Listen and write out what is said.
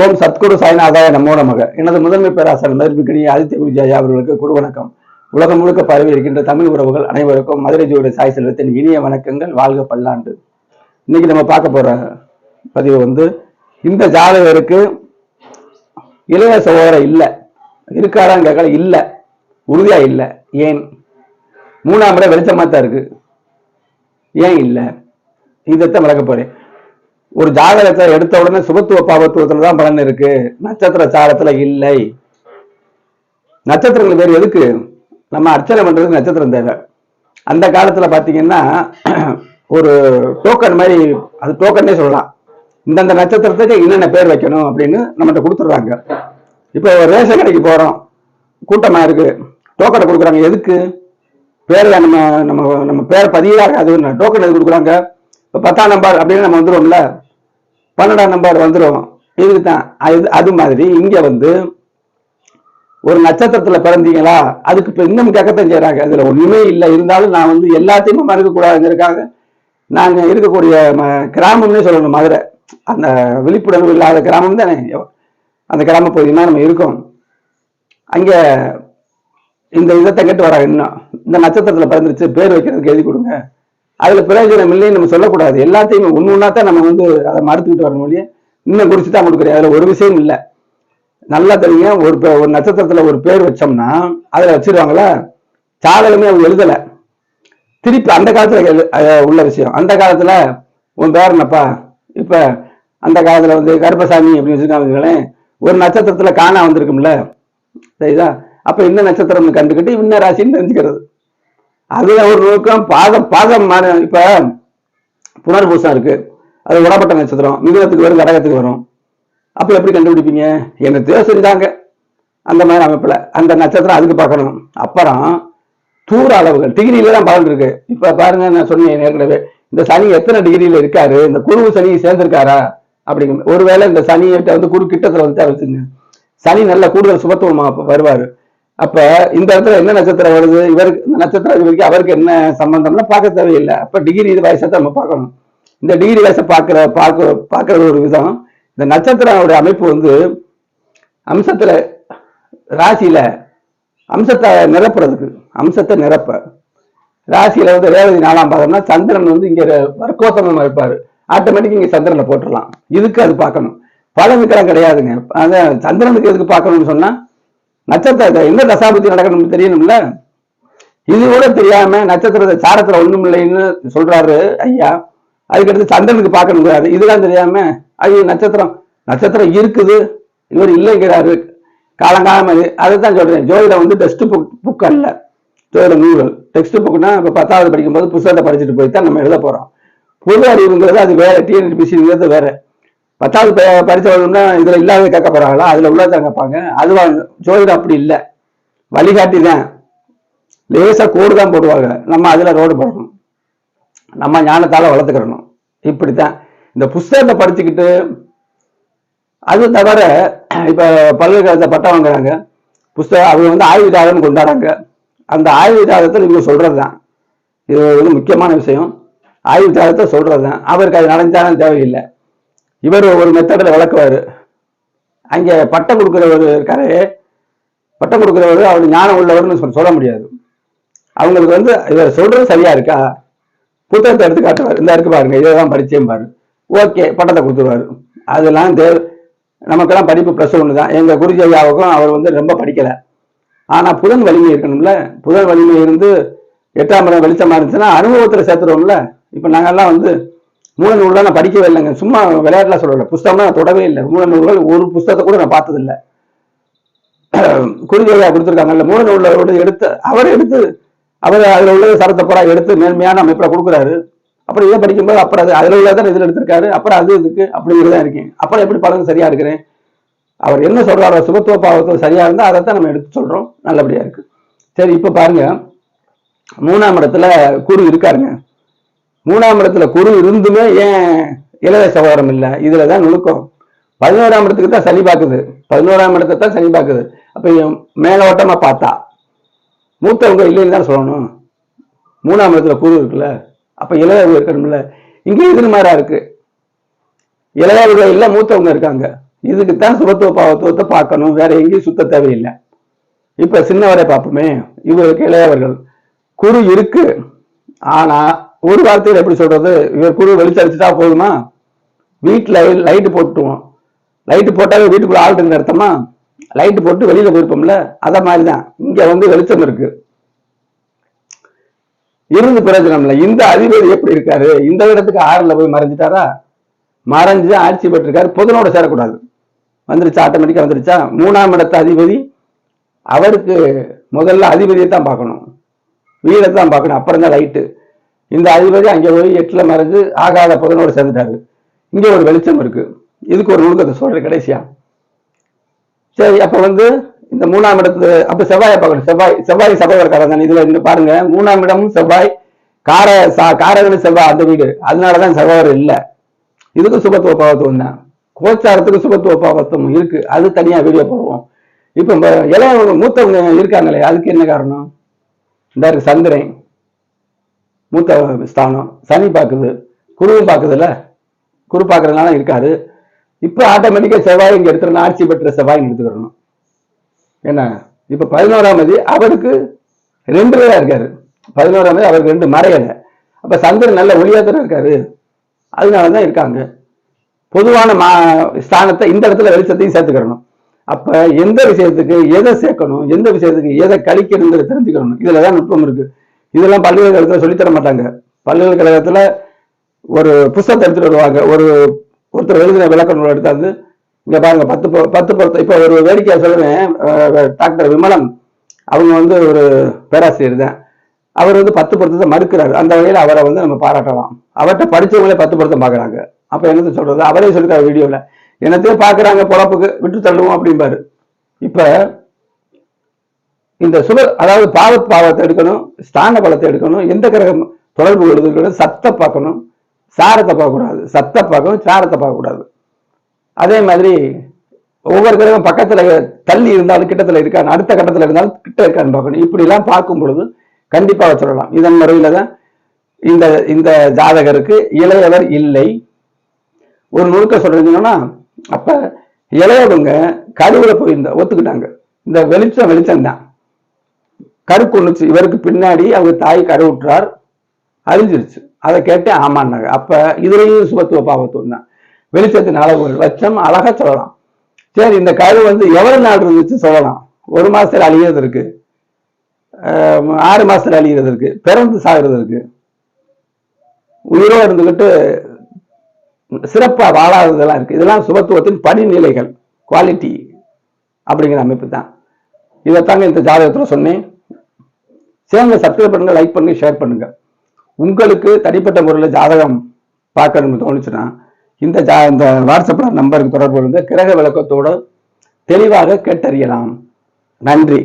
ஓம் சத்குரு சாய்நாதாய நமோ நமக. எனது முதன்மை பேராசர் மதிப்பிற்கினிய ஆதித்ய குருஜாயா அவர்களுக்கு குரு வணக்கம். உலகம் முழுக்க பரவி இருக்கின்ற தமிழ் உறவுகள் அனைவருக்கும் மதுரை ஜோடி சாய் செல்வத்தின் இனிய வணக்கங்கள் வாழ்க பல்லாண்டு. இன்னைக்கு நம்ம பார்க்க போற பதிவு வந்து இந்த ஜாதகருக்கு இளைய சகோதரர் இல்லை. இருக்காரான்னு கேட்கல இல்லை. உறுதியா இல்லை. ஏன்? மூணாம் முறை வெளிச்சமா தான் இருக்கு. ஏன் இல்லை? இதைத்தான் விளக்க போறேன். ஒரு ஜாதகத்தை எடுத்த உடனே சுபத்துவ பாபத்துவத்துல தான் பலன் இருக்கு. நட்சத்திர சாரத்துல இல்லை. நட்சத்திரங்கள் வேறு எதுக்கு? நம்ம அர்ச்சனை பண்றதுக்கு நட்சத்திரம் தேவை. அந்த காலத்துல பாத்தீங்கன்னா ஒரு டோக்கன் மாதிரி அது டோக்கன்னே சொல்லலாம். இந்தந்த நட்சத்திரத்துக்கு என்னென்ன பேர் வைக்கணும் அப்படின்னு நம்மகிட்ட கொடுத்துட்றாங்க. இப்போ ரேஷன் கடைக்கு போறோம். கூட்டமா இருக்கு. டோக்கனை கொடுக்குறாங்க. எதுக்கு? பேர் நம்ம நம்ம நம்ம பேர் பதிவாக அது டோக்கன் எது கொடுக்குறாங்க? இப்போ பத்தாம் நம்பர் அப்படின்னு நம்ம வந்துடுவோம்ல பன்னெண்டாம் நம்பர் வந்துடும் இதுக்கு தான் அது அது மாதிரி இங்கே வந்து ஒரு நட்சத்திரத்தில் பிறந்தீங்களா? அதுக்கு இப்போ இன்னும் கேட்கத்தான் செய்கிறாங்க அதில் ஒன்றுமே இல்லை. இருந்தாலும் நான் வந்து எல்லாத்தையுமே மறுக்கக்கூடாதுங்கிறக்காக நாங்கள் இருக்கக்கூடிய ம- கிராமம்னே சொல்லணும் மதுரை. அந்த விழிப்புணர்வு இல்லாத கிராமம் தானே? அந்த கிராம பகுதி நம்ம இருக்கோம். அங்கே இந்த இதை தங்கிட்டு வராங்க. இன்னும் இந்த நட்சத்திரத்தில் பிறந்துருச்சு. பேர் வைக்கிறதுக்கு எழுதி கொடுங்க. அதுல பிரயோஜனம் இல்லைன்னு நம்ம சொல்லக்கூடாது. எல்லாத்தையுமே ஒன்று ஒன்றா தான் நம்ம வந்து அதை மறுத்துக்கிட்டு வரணும் இல்லையா? இன்னும் குறிச்சு தான் கொடுக்குறேன். அதுல ஒரு விஷயம் இல்லை. நல்லா தெரியுங்க. ஒரு பே- ஒரு நட்சத்திரத்துல ஒரு பேர் வச்சோம்னா அதுல வச்சிருவாங்களா? சாதகமே அவங்க எழுதலை. திருப்பி அந்த காலத்துல உள்ள விஷயம். அந்த காலத்துல உன் பேர் என்னப்பா? இப்ப அந்த காலத்துல வந்து கருப்பசாமி அப்படின்னு வச்சுருக்காங்களேன் ஒரு நட்சத்திரத்துல காணா வந்திருக்கும்ல. சரிதான் அப்ப இந்த நட்சத்திரம்னு கண்டுக்கிட்டு இன்ன ராசின்னு தெரிஞ்சுக்கிறது. அதுல ஒரு நோக்கம் பாதம் பாதம் இப்ப புனர்பூசம் இருக்கு. அது உடப்பட்ட நட்சத்திரம் மிதுனத்துக்கு வரும் கடகத்துக்கு வரும். அப்ப எப்படி கண்டுபிடிப்பீங்க? என்ன செஞ்சாங்க அந்த மாதிரி அமைப்புல. அந்த நட்சத்திரம் அதுக்கு பார்க்கணும். அப்புறம் தூர அளவுகள் டிகிரியில தான் பலன் இருக்கு. இப்ப பாருங்க நான் சொன்னேன் ஏற்கனவே. இந்த சனி எத்தனை டிகிரியில இருக்காரு? இந்த குருவு சனி சேர்ந்திருக்காரா? அப்படிங்கிற ஒருவேளை இந்த சனியிட்ட வந்து குரு கிட்டத்துல வந்து வச்சுங்க சனி நல்ல கூடுதல் சுபத்துவமா வருவாரு. அப்ப இந்த இடத்துல என்ன நட்சத்திரம் வருது? இவருக்கு இந்த நட்சத்திரம் அவருக்கு என்ன சம்பந்தம்னா பார்க்க தேவையில்லை. அப்ப டிகிரி இது வயசத்தை நம்ம பார்க்கணும். இந்த டிகிரி வயசை பார்க்கிற பார்க்க பார்க்கறது ஒரு விதம். இந்த நட்சத்திரங்களுடைய அமைப்பு வந்து அம்சத்துல ராசியில அம்சத்தை நிரப்புறதுக்கு அம்சத்தை நிரப்ப. ராசியில வந்து ரேவதி நாலாம் பாதம்னா சந்திரன் வந்து இங்க வர்க்கோத்தமம் இருப்பாரு. ஆட்டோமேட்டிக் இங்க சந்திரனை போட்டுடலாம். இதுக்கு அது பார்க்கணும். பலனுக்கெல்லாம் கிடையாதுங்க. அதான் சந்திரனுக்கு எதுக்கு பார்க்கணும்னு சொன்னா நட்சத்திரத்தை என்ன தசாபுத்தி நடக்கணும்னு தெரியணும்ல? இது கூட தெரியாம நட்சத்திரத்தை சாரத்துல ஒண்ணும் இல்லைன்னு சொல்றாரு ஐயா. அதுக்கடுத்து சந்திரனுக்கு பார்க்கணும் கூடாது இதெல்லாம் தெரியாம ஐயோ நட்சத்திரம் நட்சத்திரம் இருக்குது. இவர் இல்லைங்கிறாரு. காலங்காலமா அதை தான் சொல்றேன். ஜோதிடம் வந்து டெஸ்ட் புக் புக் அல்ல. ஜோதிட நூல்கள். டெக்ஸ்ட் புக்னா இப்ப பத்தாவது படிக்கும்போது புத்தகத்தை படிச்சுட்டு போய் தான் நம்ம எழுத போறோம். பொது அறிவுங்கிறது அது வேற. டிஎன்பிசிங்கிறது வேற. பத்தாவது ப- இதுல இல்லாத கேட்க போறாங்களா அதுல உள்ளதை கேட்பாங்க. அதுவா ஜோதிடம் அப்படி இல்லை. வழிகாட்டி தான் லேசா கோடு தான் போடுவாங்க. நம்ம அதுல ரோடு போடணும். நம்ம ஞானத்தால வளர்த்துக்கிறணும். இப்படித்தான். இந்த புஸ்தகத்தை படிச்சுக்கிட்டு அது தவிர இப்ப பல்கலைக்கழகத்தை பட்டம் வாங்குறாங்க. புஸ்தகம் அவங்க வந்து ஆய்வுதாரம் கொண்டாடாங்க அந்த ஆய்வுதாரத்தை இவங்க சொல்றதுதான். இது வந்து முக்கியமான விஷயம். ஆய்வுதாரத்தை சொல்றதுதான். அவருக்கு அது நடந்தாலும் தேவையில்லை. இவர் ஒரு மெத்தடில் விளக்குவார் அங்கே பட்டம் கொடுக்குறவர் இருக்காரு. பட்டம் கொடுக்குறவர் அவர் ஞானம் உள்ளவர்னு சொல்ல- சொல்ல முடியாது. அவங்களுக்கு வந்து இவர் சொல்றது சரியா இருக்கா? புத்தகத்தை எடுத்து காட்டுவார். இந்த இருக்கு பாருங்க இதை தான் படிச்சேன் பாரு. ஓகே பட்டத்தை கொடுத்துருவாரு. அதெல்லாம் தேவை நமக்கெல்லாம் படிப்பு ப்ளஸ் ஒன்று தான். எங்கள் குருஜையாவுக்கும் அவர் வந்து ரொம்ப படிக்கலை. ஆனால் புதன் வலிமை இருக்கணும்ல. புதன் வலிமை இருந்து எட்டாம் இடம் வெளிச்சமாக இருந்துச்சுன்னா அனுபவத்தில் சேர்த்துருவோம்ல. இப்போ நாங்கள்லாம் வந்து மூல நூல்லாம் நான் படிக்கவே இல்லைங்க. சும்மா விளையாட்டுல சொல்லலை. புஸ்தகம்லாம் நான் தொடவே இல்லை. மூல நூல்கள் ஒரு புஸ்தகத்தை கூட நான் பார்த்ததில்ல. இல்லை கொடுத்துருக்காங்கல்ல மூல நூலோட எடுத்து அவர் எடுத்து அவர் அதில் உள்ள சரத்தை எடுத்து மேன்மையான அமைப்பில் கொடுக்குறாரு. அப்புறம் இதை படிக்கும்போது அப்புறம் அது அதில் உள்ளதான் இதில் எடுத்திருக்காரு. அப்புறம் அது இதுக்கு அப்படிங்கிறதா இருக்கேன். அப்புறம் எப்படி பலன் சரியா இருக்கிறேன்? அவர் என்ன சொல்றாரோ சுபத்துவ சரியாக சரியா அதை தான் நம்ம எடுத்து சொல்றோம். நல்லபடியா இருக்கு. சரி இப்போ பாருங்க. மூணாம் இடத்துல குரு இருக்காருங்க. மூணாம் இடத்துல குரு இருந்துமே ஏன் இளைய சகோதரம் இல்லை? இதுலதான் நுணுக்கம். பதினோராம் இடத்துக்கு தான் சனி பார்க்குது பதினோராம் இடத்தை தான் சனி பார்க்குது அப்போ மேலோட்டமாக பார்த்தா. மூத்தவங்க இல்லைன்னு தான் சொல்லணும். மூணாம் இடத்துல குரு இருக்குல்ல? அப்போ இளையவங்க இருக்கணும்ல? இங்கே இது மாதிரி இருக்கு. இளையவர்கள் இல்லை மூத்தவங்க இருக்காங்க. இதுக்கு தான் சுபத்துவ பாவத்துவத்தை பார்க்கணும். வேற எங்கேயும் சுத்த தேவையில்லை. இப்போ சின்னவரை பார்ப்போமே. இவருக்கு இளையவர்கள். குரு இருக்கு. ஆனால் ஒரு வார்த்தையில் எப்படி சொல்றது? இவர் குரு வெளிச்சடிச்சுட்டா போதுமா? வீட்டில் லைட்டு போட்டுவோம் லைட்டு போட்டாவே வீட்டுக்குள்ள ஆள் இருந்து அர்த்தமா? லைட்டு போட்டு வெளியில போயிருப்போம்ல? அத மாதிரிதான். இங்க வந்து வெளிச்சம் இருக்கு. இருந்து பிரயோஜனம் இல்லை. இந்த அதிபதி எப்படி இருக்காரு? இந்த இடத்துக்கு ஆறுல போய் மறைஞ்சிட்டாரா? மறைஞ்சு ஆட்சி பெற்றிருக்காரு. பொதுனோட சேரக்கூடாது. வந்துருச்சா ஆட்டோமேட்டிக்கா வந்துருச்சா? மூணாம் இடத்து அதிபதி அவருக்கு முதல்ல அதிபதியை தான் பார்க்கணும். வீடை தான் பார்க்கணும். அப்புறம் தான் லைட்டு இந்த அதிபதி அங்கே போய் எட்டில் மறைஞ்சு ஆகாத புதனோடு சேர்ந்துட்டாரு இங்கே ஒரு வெளிச்சம் இருக்கு. இதுக்கு ஒரு நுணுக்கத்தை சொல்கிற கடைசியா. சரி அப்போ வந்து இந்த மூணாம் இடத்து அப்போ செவ்வாய் பார்க்கணும் செவ்வாய் செவ்வாய் சபைவர்காரன் தானே? இதில் இங்க பாருங்க. மூணாம் இடமும் செவ்வாய் கார சா- காரகன் செவ்வாய் அந்த வீடு. அதனாலதான் செவ்வாய் இல்லை. இதுக்கும் சுபத்துவ பாவத்துவம் தான் கோச்சாரத்துக்கு சுபத்துவ பாவத்துவம் இருக்கு. அது தனியாக வீடியோ போடுவோம். இப்போ இளைய மூத்தவங்க இருக்காங்களே அதுக்கு என்ன காரணம்? இந்த சந்திரன். மூத்த ஸ்தானம் சனி பார்க்குது. குருவும் பார்க்குதுல்ல? குரு பார்க்கறதுனால இருக்காரு. இப்போ ஆட்டோமேட்டிக்காக செவ்வாய் இங்கே எடுத்துறணும் ஆட்சி பெற்ற செவ்வாய் எடுத்துக்கிறணும் என்ன? இப்போ பதினோராம் தேதி அவருக்கு ரெண்டு பேராக இருக்காரு. பதினோராம் தேதி அவருக்கு ரெண்டு மறையலை. அப்போ சந்திரன் நல்ல ஒளியாத்திரம் இருக்காரு. அதனாலதான் இருக்காங்க. பொதுவான மா ஸ்தானத்தை இந்த இடத்துல வெளிச்சத்தையும் சேர்த்துக்கிறணும் அப்போ எந்த விஷயத்துக்கு எதை சேர்க்கணும்? எந்த விஷயத்துக்கு எதை கழிக்கணுங்கிறத தெரிஞ்சுக்கணும். இதில் தான் நுட்பம் இருக்கு. இதெல்லாம் பல்கலைக்கழகத்தில் சொல்லித்தர மாட்டாங்க பல்கலைக்கழகத்தில் ஒரு புஸ்தகத்தை எடுத்துகிட்டு வருவாங்க. ஒரு ஒருத்தர் எழுதின விளக்க நூல் எடுத்தாந்து இங்கே பாருங்க பத்து பத்து பொருத்தம் இப்போ ஒரு வேடிக்கையாக சொல்லுவேன் டாக்டர் விமலம். அவங்க வந்து ஒரு பேராசிரியர் தான் அவர் வந்து பத்து பொருத்தத்தை மறுக்கிறார். அந்த வகையில் அவரை வந்து நம்ம பாராட்டலாம். அவர்கிட்ட படிச்சவங்களே பத்து பொருத்தம் பார்க்குறாங்க. அப்போ என்னத்த சொல்கிறது அவரே சொல்லிட்டார் வீடியோவில் என்னத்தையும் பார்க்குறாங்க பொழப்புக்கு விட்டு தள்ளுவோம் அப்படிம்பாரு. இப்போ இந்த சுப அதாவது பாவத் பாவத்தை எடுக்கணும் ஸ்தான பலத்தை எடுக்கணும் எந்த கிரகம் தொடர்பு கொள்வது சத்தை பார்க்கணும். சாரத்தை பார்க்கக்கூடாது. சத்தை பார்க்கணும் சாரத்தை பார்க்கக்கூடாது. அதே மாதிரி ஒவ்வொரு கிரகம் பக்கத்தில் தள்ளி இருந்தாலும் கிட்டத்தில் இருக்கான்னு அடுத்த கட்டத்தில் இருந்தாலும் கிட்ட இருக்கான்னு பார்க்கணும். இப்படிலாம் பார்க்கும் பொழுது கண்டிப்பாக சொல்லலாம். இதன் முறையில் தான் இந்த இந்த ஜாதகருக்கு இளையவர் இல்லை. ஒரு நுணுக்க சொல்றீங்கன்னா அப்போ இளையவங்க கருவில் போயிருந்த ஒத்துக்கிட்டாங்க. இந்த வெளிச்சம் வெளிச்சம் தான் கரு இவருக்கு பின்னாடி அவங்க தாய் கருவுற்றார் அழிஞ்சிருச்சு. அதை கேட்டு ஆமான்னாங்க அப்ப இதுலயும் சுபத்துவ பாவத்துவம் தான். வெளிச்சத்தின் ஒரு லட்சம் அழகா சொல்லலாம். சரி இந்த கரு வந்து எவ்வளவு நாள் இருந்துச்சு சொல்லலாம். ஒரு மாசத்துல அழியிறது இருக்கு. ஆறு மாசத்துல அழியிறது இருக்கு. பிறந்து சாகிறது இருக்கு. உயிரோடு இருந்துகிட்டு சிறப்பா வாழாததெல்லாம் இருக்கு. இதெல்லாம் சுபத்துவத்தின் படிநிலைகள். குவாலிட்டி அப்படிங்கிற அமைப்பு தான். இதைத்தாங்க இந்த ஜாதகத்தில் சொன்னேன். சேனலை சப்ஸ்கிரைப் பண்ணுங்க லைக் பண்ணுங்க ஷேர் பண்ணுங்க. உங்களுக்கு தனிப்பட்ட முறையில் ஜாதகம் பார்க்கணும்னு தோணுச்சுன்னா இந்த ஜா இந்த வாட்ஸ்அப்ல நம்பருக்கு தொடர்பு கொள்ளுங்க. கிரக விளக்கத்தோட தெளிவாக கேட்டறியலாம். நன்றி.